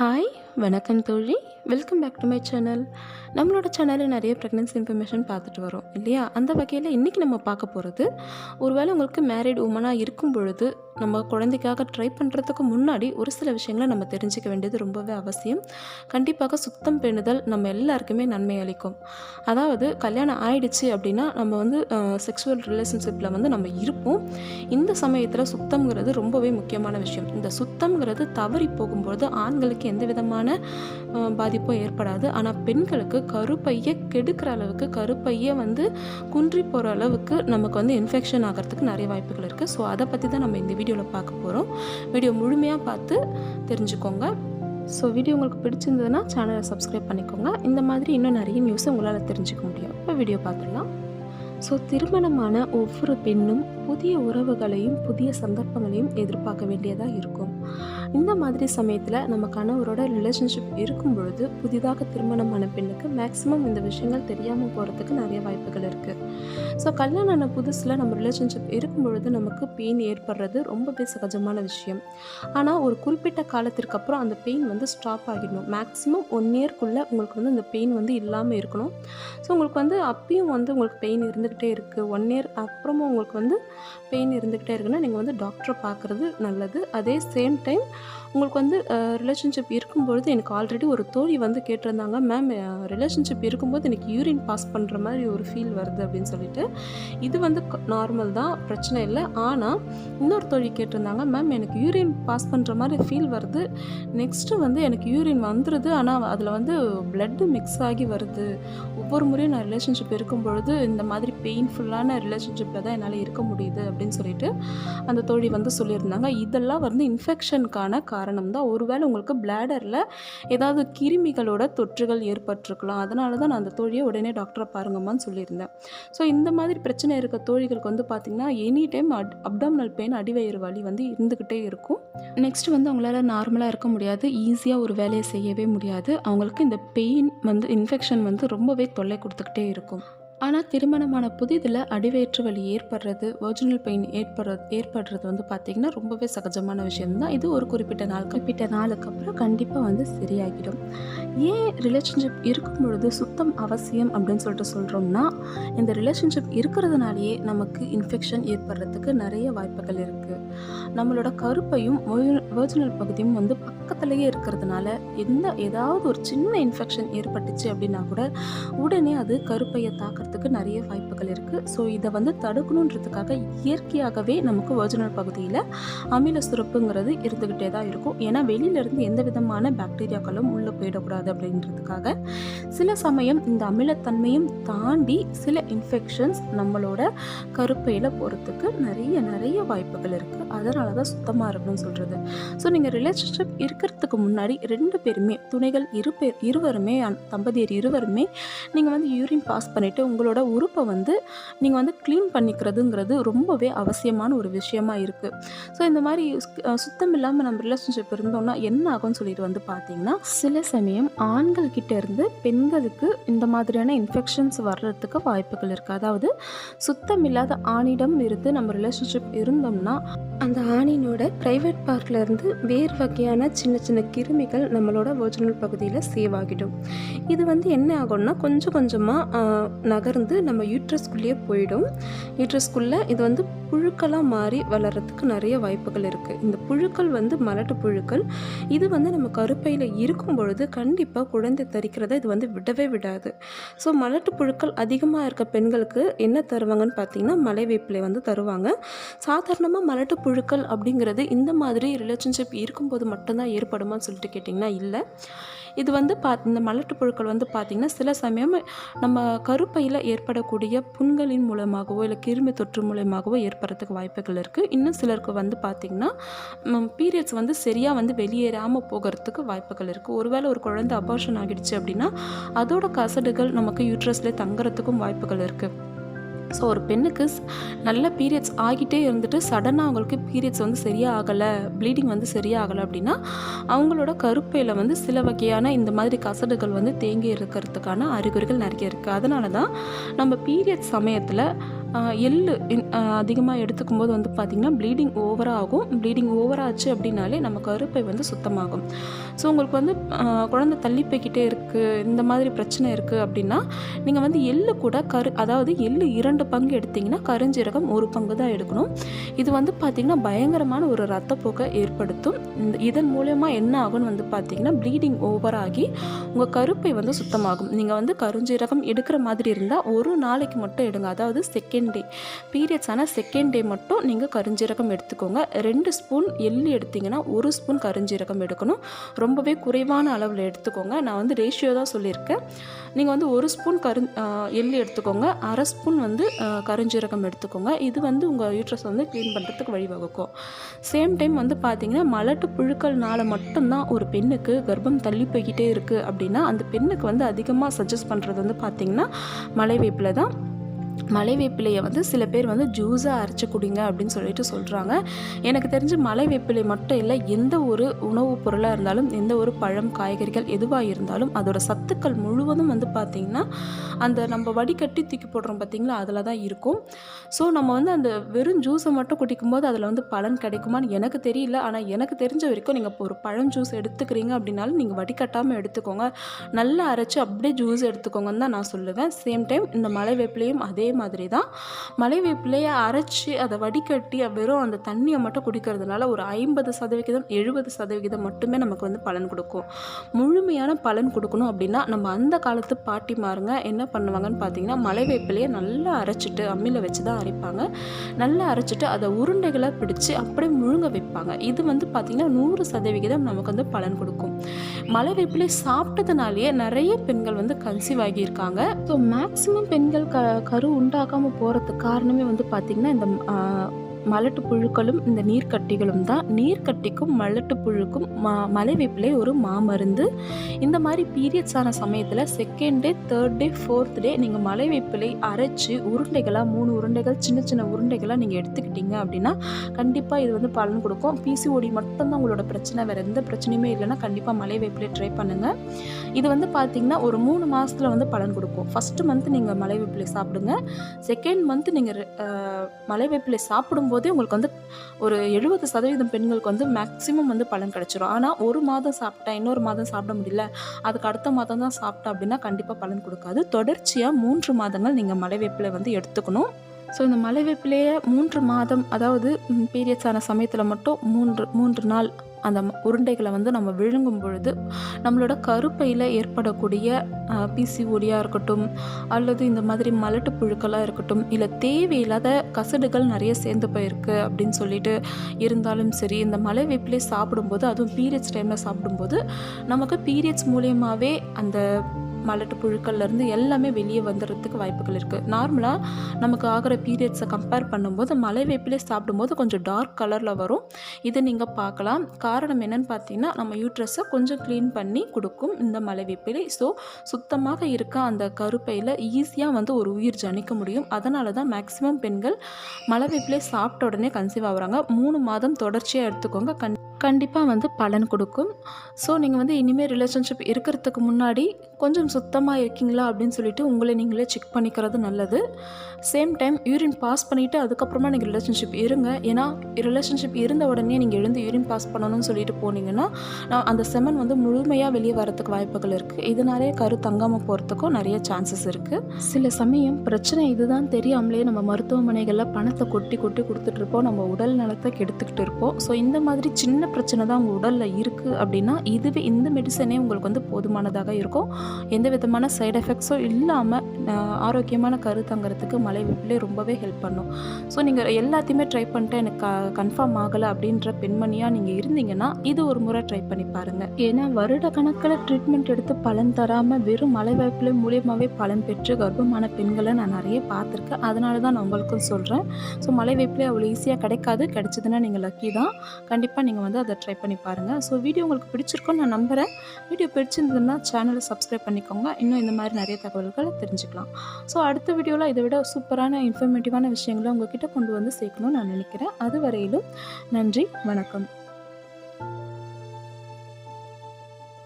Hi வணக்கம் தோழி. Welcome back to my channel நம்மளோட சேனலில் நிறைய ப்ரெக்னன்சி இன்ஃபர்மேஷன் பார்த்துட்டு வரோம் இல்லையா? அந்த வகையில் இன்றைக்கி நம்ம பார்க்க போகிறது ஒருவேளை உங்களுக்கு மேரிட் உமனாக இருக்கும் பொழுது நம்ம குழந்தைக்காக ட்ரை பண்ணுறதுக்கு முன்னாடி ஒரு சில விஷயங்களை நம்ம தெரிஞ்சுக்க வேண்டியது ரொம்பவே அவசியம். கண்டிப்பாக சுத்தம் பேணுதல் நம்ம எல்லாருக்குமே நன்மை அளிக்கும். அதாவது கல்யாணம் ஆயிடுச்சு அப்படின்னா நம்ம வந்து செக்ஷுவல் ரிலேஷன்ஷிப்பில் வந்து நம்ம இருப்போம். இந்த சமயத்தில் சுத்தம்ங்கிறது ரொம்பவே முக்கியமான விஷயம். இந்த சுத்தம்ங்கிறது தவறி போகும்போது ஆண்களுக்கு எந்த விதமான பாதிப்பும் ஏற்படாது. ஆனால் பெண்களுக்கு கருப்பையை கெடுக்கிற அளவுக்கு கருப்பையை வந்து குன்றி போகிற அளவுக்கு நமக்கு வந்து இன்ஃபெக்ஷன் ஆகிறதுக்கு நிறைய வாய்ப்புகள் இருக்குது ஸோ அதை பற்றி தான் நம்ம இந்த வீடியோ வீடியோவில் பார்க்க போகிறோம். வீடியோ முழுமையாக பார்த்து தெரிஞ்சுக்கோங்க. ஸோ வீடியோ உங்களுக்கு பிடிச்சிருந்ததுன்னா சேனலை சப்ஸ்கிரைப் பண்ணிக்கோங்க. இந்த மாதிரி இன்னும் நிறைய நியூஸை உங்களால் தெரிஞ்சுக்க முடியும். இப்போ வீடியோ பார்த்துடலாம். ஸோ திருமணமான ஒவ்வொரு பெண்ணும் புதிய உறவுகளையும் புதிய சந்தர்ப்பங்களையும் எதிர்பார்க்க வேண்டியதாக இருக்கும். இந்த மாதிரி சமயத்தில் நம்ம கணவரோட ரிலேஷன்ஷிப் இருக்கும் பொழுது புதிதாக திருமணமான பெண்ணுக்கு மேக்ஸிமம் இந்த விஷயங்கள் தெரியாமல் போகிறதுக்கு நிறைய வாய்ப்புகள் இருக்குது ஸோ கல்யாணம் ஆன புதுசில் நம்ம ரிலேஷன்ஷிப் இருக்கும் பொழுது நமக்கு பெயின் ஏற்படுறது ரொம்பவே சகஜமான விஷயம். ஆனால் ஒரு குறிப்பிட்ட காலத்திற்கு அப்புறம் அந்த பெயின் வந்து ஸ்டாப் ஆகிடணும். மேக்ஸிமம் ஒன் இயர்க்குள்ளே உங்களுக்கு வந்து அந்த பெயின் வந்து இல்லாமல் இருக்கணும். ஸோ உங்களுக்கு வந்து அப்பயும் வந்து உங்களுக்கு பெயின் இருந்துக்கிட்டே இருக்குது ஒன் இயர் அப்புறமும் உங்களுக்கு வந்து பெயின் இருந்துக்கிட்டே இருக்குன்னா நீங்கள் வந்து டாக்டரை பார்க்குறது நல்லது. அதே சேம் டைம் உங்களுக்கு வந்து ரிலேஷன்ஷிப் இருக்கும்பொழுது எனக்கு ஆல்ரெடி ஒரு தோழி வந்து கேட்டிருந்தாங்க. மேம் ரிலேஷன்ஷிப் இருக்கும்போது எனக்கு யூரின் பாஸ் பண்ணுற மாதிரி ஒரு ஃபீல் வருது அப்படின்னு சொல்லிட்டு. இது வந்து நார்மல் தான் பிரச்சனை இல்லை. ஆனால் இன்னொரு தோழி கேட்டிருந்தாங்க மேம் எனக்கு யூரின் பாஸ் பண்ணுற மாதிரி ஃபீல் வருது. நெக்ஸ்ட்டு வந்து எனக்கு யூரின் வந்துடுது ஆனால் அதில் வந்து பிளட்டு மிக்ஸ் ஆகி வருது. ஒவ்வொரு முறையும் நான் ரிலேஷன்ஷிப் இருக்கும் பொழுது இந்த மாதிரி பெயின்ஃபுல்லான ரிலேஷன்ஷிப்பில் தான் என்னால் இருக்க முடியுது. அப்படின்னு சொல்லிட்டு அந்த தோழி வந்து சொல்லியிருந்தாங்க. இதெல்லாம் வந்து இன்ஃபெக்ஷனுக்கான காரணம் தான் ஒருவேளை உங்களுக்கு பிளாடரில் ஏதாவது கிருமிகளோட தொற்றுகள் ஏற்பட்டிருக்கலாம். அதனால தான் நான் அந்த தோழியை உடனே டாக்டரை பாருங்கம்மான்னு சொல்லியிருந்தேன். ஸோ இந்த மாதிரி பிரச்சனை இருக்க தோழிகளுக்கு வந்து பார்த்திங்கன்னா any time at abdominal pain அடிவயிறு வலி வந்து இருந்துக்கிட்டே இருக்கும். நெக்ஸ்ட் வந்து அவங்களால நார்மலாக இருக்க முடியாது. ஈஸியாக ஒரு வேலையை செய்யவே முடியாது. அவங்களுக்கு இந்த பெயின் வந்து இன்ஃபெக்ஷன் வந்து ரொம்பவே தொல்லை கொடுத்துக்கிட்டே இருக்கும். ஆனால் திருமணமான புதிதில் அடிவயிற்று வலி ஏற்படுறது ஒரிஜினல் பெயின் ஏற்படுறது ஏற்படுறது வந்து பார்த்திங்கன்னா ரொம்பவே சகஜமான விஷயம்தான். இது ஒரு குறிப்பிட்ட நாள் குறிப்பிட்ட நாளுக்கு அப்புறம் கண்டிப்பாக வந்து சரியாகிடும். ஏன் ரிலேஷன்ஷிப் இருக்கும் பொழுது சுத்தம் அவசியம் அப்படின்னு சொல்லிட்டு சொல்கிறோம்னா இந்த ரிலேஷன்ஷிப் இருக்கிறதுனாலேயே நமக்கு இன்ஃபெக்ஷன் ஏற்படுறதுக்கு நிறைய வாய்ப்புகள் இருக்குது நம்மளோட கருப்பையும் ஒரிஜினல் பகுதியும் வந்து பக்கத்துலேயே இருக்கிறதுனால எந்த ஏதாவது ஒரு சின்ன இன்ஃபெக்ஷன் ஏற்பட்டுச்சு அப்படின்னா கூட உடனே அது கருப்பையை தாக்கிறதுக்கு நிறைய வாய்ப்புகள் இருக்குது ஸோ இதை வந்து தடுக்கணுன்றதுக்காக இயற்கையாகவே நமக்கு ஒரிஜினல் பகுதியில் அமில சுரப்புங்கிறது இருந்துக்கிட்டே தான் இருக்கும். ஏன்னா வெளியிலேருந்து எந்த விதமான பாக்டீரியாக்களும் உள்ளே போயிடக்கூடாது அப்படின்றதுக்காக சில சமயம் இந்த அமிலத்தன்மையும் தாண்டி சில இன்ஃபெக்ஷன்ஸ் நம்மளோட கருப்பையில் போகிறதுக்கு நிறைய நிறைய வாய்ப்புகள் இருக்குது அதனால தான் சுத்தமாக இருக்கணும்னு சொல்கிறது ஸோ நீங்கள் ரிலேஷன்ஷிப் இருக்கிறதுக்கு முன்னாடி ரெண்டு பேருமே துணைகள் இரு பேர் இருவருமே தம்பதியர் இருவருமே நீங்கள் வந்து யூரின் பாஸ் பண்ணிவிட்டு உங்கள் உங்களோட உறுப்பை வந்து நீங்கள் வந்து க்ளீன் பண்ணிக்கிறதுங்கிறது ரொம்பவே அவசியமான ஒரு விஷயமா இருக்குது ஸோ இந்த மாதிரி சுத்தம் இல்லாமல் நம்ம ரிலேஷன்ஷிப் இருந்தோம்னா என்ன ஆகும்னு சொல்லிட்டு வந்து பார்த்தீங்கன்னா சில சமயம் ஆண்கள் கிட்ட இருந்து பெண்களுக்கு இந்த மாதிரியான இன்ஃபெக்ஷன்ஸ் வர்றதுக்கு வாய்ப்புகள் இருக்குது அதாவது சுத்தம் இல்லாத ஆணிடம் இருந்து நம்ம ரிலேஷன்ஷிப் இருந்தோம்னா அந்த ஆணினோட ப்ரைவேட் பார்க்கில் இருந்து வேறு வகையான சின்ன சின்ன கிருமிகள் நம்மளோட ஒரிஜினல் பகுதியில் சேவ் ஆகிடும். இது வந்து என்ன ஆகும்னா கொஞ்சம் கொஞ்சமாக நகர்ந்து நம்ம யூட்ரஸ்குள்ளேயே போயிடும். யூட்ரஸ்குள்ளே இது வந்து புழுக்களாக மாறி வளர்கிறதுக்கு நிறைய வாய்ப்புகள் இருக்குது இந்த புழுக்கள் வந்து மலட்டு புழுக்கள் இது வந்து நம்ம கருப்பையில் இருக்கும் பொழுது கண்டிப்பாக குழந்தை தரிக்கிறத இது வந்து விடவே விடாது. ஸோ மலட்டு புழுக்கள் அதிகமாக இருக்க பெண்களுக்கு என்ன தருவாங்கன்னு பார்த்தீங்கன்னா மலை வேப்பிலை வந்து தருவாங்க. சாதாரணமாக மலட்டு புழுக்கள் அப்படிங்கிறது இந்த மாதிரி ரிலேஷன்ஷிப் இருக்கும்போது மட்டும்தான் ஏற்படுமான்னு சொல்லிட்டு கேட்டிங்கன்னா இல்லை. இது வந்து பா இந்த மலட்டு புழுக்கள் வந்து பார்த்திங்கன்னா சில சமயம் நம்ம கருப்பையில் ஏற்படக்கூடிய புண்களின் மூலமாகவோ இல்லை கிருமி தொற்று மூலமாகவோ ஏற்படுறதுக்கு வாய்ப்புகள் இருக்குது இன்னும் சிலருக்கு வந்து பார்த்திங்கன்னா பீரியட்ஸ் வந்து சரியாக வந்து வெளியேறாமல் போகிறதுக்கு வாய்ப்புகள் இருக்குது ஒருவேளை ஒரு குழந்தை அபார்ஷன் ஆகிடுச்சு அப்படின்னா அதோட கசடுகள் நமக்கு யூட்ரஸ்லேயே தங்குறதுக்கும் வாய்ப்புகள் இருக்குது ஸோ ஒரு பெண்ணுக்கு நல்ல பீரியட்ஸ் ஆகிட்டே இருந்துட்டு சடனாக அவங்களுக்கு பீரியட்ஸ் வந்து சரியாக ஆகலை ப்ளீடிங் வந்து சரியாக ஆகலை அப்படின்னா அவங்களோட கருப்பையில் வந்து சில வகையான இந்த மாதிரி கசடுகள் வந்து தேங்கி இருக்கிறதுக்கான அறிகுறிகள் நிறைய இருக்குது அதனால தான் நம்ம பீரியட்ஸ் சமயத்தில் எள்ளு அதிகமாக எடுத்துக்கும் போது வந்து பார்த்திங்கன்னா ப்ளீடிங் ஓவராகும் ப்ளீடிங் ஓவராச்சு அப்படின்னாலே நம்ம கருப்பை வந்து சுத்தமாகும். ஸோ உங்களுக்கு வந்து குழந்தை தள்ளி போய்கிட்டே இருக்குது இந்த மாதிரி பிரச்சனை இருக்குது அப்படின்னா நீங்கள் வந்து எள்ளு கூட கரு அதாவது எள்ளு இரண்டு பங்கு எடுத்திங்கன்னா கருஞ்சீரகம் ஒரு பங்கு தான் எடுக்கணும். இது வந்து பார்த்திங்கன்னா பயங்கரமான ஒரு ரத்தப்போக்கை ஏற்படுத்தும். இந்த இதன் மூலயமா என்ன ஆகும்னு வந்து பார்த்திங்கன்னா ப்ளீடிங் ஓவராகி உங்கள் கருப்பை வந்து சுத்தமாகும். நீங்கள் வந்து கருஞ்சீரகம் எடுக்கிற மாதிரி இருந்தால் ஒரு நாளைக்கு மட்டும் எடுங்க. அதாவது செகண்ட் டே பீரியட் பீரியட்ஸ் ஆனால் செகண்ட் டே மட்டும் நீங்கள் கருஞ்சீரகம் எடுத்துக்கோங்க. ரெண்டு ஸ்பூன் எள்ளு எடுத்தீங்கன்னா ஒரு ஸ்பூன் கருஞ்சீரகம் எடுக்கணும். ரொம்பவே குறைவான அளவில் எடுத்துக்கோங்க. நான் வந்து ரேஷியோ தான் சொல்லியிருக்கேன். நீங்கள் வந்து ஒரு ஸ்பூன் கரு எள்ளு எடுத்துக்கோங்க. அரை ஸ்பூன் வந்து கருஞ்சீரகம் எடுத்துக்கோங்க. இது வந்து உங்கள் யூட்ரஸ் வந்து க்ளீன் பண்ணுறதுக்கு வழிவகுக்கும். சேம் டைம் வந்து பார்த்தீங்கன்னா மலட்டு புழுக்கள்னால மட்டும்தான் ஒரு பெண்ணுக்கு கர்ப்பம் தள்ளி போய்கிட்டே இருக்குது அப்படின்னா அந்த பெண்ணுக்கு வந்து அதிகமாக சஜஸ்ட் பண்ணுறது வந்து பார்த்திங்கன்னா மலைவேப்பில் தான். மலை வேப்பிலையை வந்து சில பேர் வந்து ஜூஸாக அரைச்சி குடிங்க அப்படின்னு சொல்லிட்டு சொல்கிறாங்க எனக்கு தெரிஞ்சு மலை வேப்பிலை மட்டும் இல்லை எந்த ஒரு உணவுப் பொருளாக இருந்தாலும் எந்த ஒரு பழம் காய்கறிகள் எதுவாக இருந்தாலும் அதோட சத்துக்கள் முழுவதும் வந்து பார்த்திங்கன்னா அந்த நம்ம வடிகட்டி தூக்கி போடுறோம் பார்த்திங்களா அதில் தான் இருக்கும். ஸோ நம்ம வந்து அந்த வெறும் ஜூஸை மட்டும் குடிக்கும்போது அதில் வந்து பலன் கிடைக்குமான்னு எனக்கு தெரியல. ஆனால் எனக்கு தெரிஞ்ச வரைக்கும் நீங்கள் இப்போ ஒரு பழம் ஜூஸ் எடுத்துக்கிறீங்க அப்படின்னாலும் நீங்கள் வடிகட்டாமல் எடுத்துக்கோங்க. நல்லா அரைச்சி அப்படியே ஜூஸ் எடுத்துக்கோங்கன்னு தான் நான் சொல்லுவேன். சேம் டைம் இந்த மலை வேப்பிலையும் அதே மாதிரி தான் மலை வேப்பிலையை அரைச்சி அதை வடிகட்டி வெறும் அந்த தண்ணியை மட்டும் குடிக்கிறதுனால ஒரு ஐம்பது சதவிகிதம் எழுபது சதவிகிதம் மட்டுமே நமக்கு வந்து பலன் கொடுக்கும். முழுமையான பலன் கொடுக்கணும் அப்படின்னா நம்ம அந்த காலத்து பாட்டிமாருங்க என்ன பண்ணுவாங்கன்னு பார்த்தீங்கன்னா மலை வேப்பிலையை நல்லா அரைச்சிட்டு அம்மியில் வச்சு தான் அரைப்பாங்க. நல்லா அரைச்சிட்டு அதை உருண்டைகளாக பிடிச்சு அப்படியே முழுங்க வைப்பாங்க. இது வந்து பார்த்திங்கன்னா நூறு சதவிகிதம் நமக்கு வந்து பலன் கொடுக்கும். மலை வேப்பிலை சாப்பிட்டதுனாலேயே நிறைய பெண்கள் வந்து கன்சீவ் ஆகியிருக்காங்க. ஸோ மேக்ஸிமம் பெண்கள் க கரு உண்டாகாமல் போகிறதுக்கு காரணமே வந்து பார்த்திங்கன்னா இந்த மலட்டு புழுக்களும் இந்த நீர்க்கட்டிகளும் தான். நீர்க்கட்டிக்கும் மலட்டு புழுக்கும் மா மலைவேப்பிலை ஒரு மாமருந்து. இந்த மாதிரி பீரியட்ஸ் ஆன சமயத்தில் second day third day fourth day நீங்கள் மலைவேப்பிலை அரைச்சி உருண்டைகளாக மூணு உருண்டைகள் சின்ன சின்ன உருண்டைகளாக நீங்கள் எடுத்துக்கிட்டீங்க அப்படின்னா கண்டிப்பாக இது வந்து பலன் கொடுக்கும். பிசிஓடி மட்டும்தான் உங்களோட பிரச்சனை. வேறு எந்த பிரச்சனையுமே இல்லைன்னா கண்டிப்பாக மலைவேப்பிலை ட்ரை பண்ணுங்கள் இது வந்து பார்த்தீங்கன்னா ஒரு மூணு மாதத்தில் வந்து பலன் கொடுக்கும். ஃபஸ்ட்டு மந்த் நீங்கள் மலைவேப்பிலை சாப்பிடுங்க. செகண்ட் மந்த் நீங்கள் மலைவேப்பிலை சாப்பிடும் சாப்பிடும்போதே உங்களுக்கு வந்து ஒரு எழுபது சதவீதம் பெண்களுக்கு வந்து மேக்ஸிமம் வந்து பலன் கிடச்சிரும். ஆனால் ஒரு மாதம் சாப்பிட்டா இன்னொரு மாதம் சாப்பிட முடியல. அதுக்கு அடுத்த மாதம் தான் சாப்பிட்டா அப்படின்னா கண்டிப்பாக பலன் கொடுக்காது. தொடர்ச்சியாக மூன்று மாதங்கள் நீங்கள் மலைவேப்பிலை வந்து எடுத்துக்கணும். ஸோ இந்த மலைவேப்பிலேயே மூன்று மாதம் அதாவது பீரியட்ஸ் ஆன சமயத்தில் மட்டும் மூன்று மூன்று நாள் அந்த உருண்டைகளை வந்து நம்ம விழுங்கும் பொழுது நம்மளோட கருப்பையில் ஏற்படக்கூடிய பிசிஓடியாக இருக்கட்டும் அல்லது இந்த மாதிரி மலட்டு புழுக்களாக இருக்கட்டும் இல்லை தேவையில்லாத கசடுகள் நிறைய சேர்ந்து போயிருக்கு அப்படின்னு சொல்லிட்டு இருந்தாலும் சரி இந்த மலை வேப்பிலே சாப்பிடும்போது அதுவும் பீரியட்ஸ் டைமில் சாப்பிடும்போது நமக்கு பீரியட்ஸ் மூலியமாகவே அந்த மலட்டு புழுக்கள்லேருந்து எல்லாமே வெளியே வந்துடுறதுக்கு வாய்ப்புகள் இருக்குது நார்மலாக நமக்கு ஆகிற பீரியட்ஸை கம்பேர் பண்ணும்போது மலை வேப்பிலே சாப்பிடும்போது கொஞ்சம் டார்க் கலரில் வரும். இதை நீங்கள் பார்க்கலாம். காரணம் என்னன்னு பார்த்தீங்கன்னா நம்ம யூட்ரஸை கொஞ்சம் க்ளீன் பண்ணி கொடுக்கும் இந்த மலை வேப்பிலை. ஸோ சுத்தமாக இருக்க அந்த கருப்பையில் ஈஸியாக வந்து ஒரு உயிர் ஜனிக்க முடியும். அதனால தான் மேக்ஸிமம் பெண்கள் மலை வேப்பிலை சாப்பிட்ட உடனே கன்சீவ் ஆகுறாங்க. மூணு மாதம் தொடர்ச்சியாக எடுத்துக்கோங்க. கண் கண்டிப்பாக வந்து பலன் கொடுக்கும். ஸோ நீங்கள் வந்து இனிமேல் ரிலேஷன்ஷிப் இருக்கிறதுக்கு முன்னாடி கொஞ்சம் சுத்தமாக இருக்கீங்களா அப்படின்னு சொல்லிட்டு உங்களை நீங்களே செக் பண்ணிக்கிறது நல்லது. சேம் டைம் யூரின் பாஸ் பண்ணிவிட்டு அதுக்கப்புறமா நீங்கள் ரிலேஷன்ஷிப் இருங்க. ஏன்னா ரிலேஷன்ஷிப் இருந்த உடனே நீங்கள் எழுந்து யூரின் பாஸ் பண்ணணும்னு சொல்லிட்டு போனீங்கன்னா நான் அந்த செமன் வந்து முழுமையாக வெளியே வரத்துக்கு வாய்ப்புகள் இருக்குது இதனாலே கரு தங்காமல் போகிறதுக்கும் நிறைய சான்சஸ் இருக்குது சில சமயம் பிரச்சனை இதுதான் தெரியாமலே நம்ம மருத்துவமனைகளில் பணத்தை கொட்டி கொட்டி கொடுத்துட்ருப்போம் நம்ம உடல் நலத்தை கெடுத்துக்கிட்டு இருப்போம். ஸோ இந்த மாதிரி சின்ன பிரச்சனை தான் உங்கள் உடலில் இருக்குது அப்படின்னா இதுவே இந்த மெடிசனே உங்களுக்கு வந்து போதுமானதாக இருக்கும். எந்த விதமான சைடு எஃபெக்ட்ஸும் இல்லாமல் ஆரோக்கியமான கரு தங்குறதுக்கு மலை வேப்பிலே ரொம்பவே ஹெல்ப் பண்ணும். ஸோ நீங்கள் எல்லாத்தையுமே ட்ரை பண்ணிட்டு எனக்கு கன்ஃபார்ம் ஆகலை அப்படின்ற பெண்மணியாக நீங்கள் இருந்தீங்கன்னா இது ஒரு முறை ட்ரை பண்ணி பாருங்கள் ஏன்னா வருட கணக்கில் ட்ரீட்மெண்ட் எடுத்து பலன் தராமல் வெறும் மலை வேப்பிலை மூலியமாகவே பலன் பெற்று கர்ப்பமான பெண்களை நான் நிறைய பார்த்துருக்கேன். அதனால தான் நான் உங்களுக்கும் சொல்கிறேன் ஸோ மலை வேப்பிலை அவ்வளோ ஈஸியாக கிடைக்காது. கிடைச்சதுன்னா நீங்கள் லக்கி தான். கண்டிப்பாக நீங்கள் வந்து அதை ட்ரை பண்ணி பாருங்கள் ஸோ வீடியோ உங்களுக்கு பிடிச்சிருக்கோன்னு நான் நம்புகிறேன் வீடியோ பிடிச்சிருந்ததுன்னா சேனலை சப்ஸ்கிரைப் பண்ணிக்கோங்க. இன்னும் இந்த மாதிரி நிறைய தகவல்களை தெரிஞ்சுக்கலாம். ஸோ அடுத்த வீடியோவில் இதை விட சூப்பரான இன்ஃபர்மேட்டிவான விஷயங்களை உங்ககிட்ட கொண்டு வந்து சேர்க்கணும்னு நான் நினைக்கிறேன். அது வரையிலும் நன்றி வணக்கம்.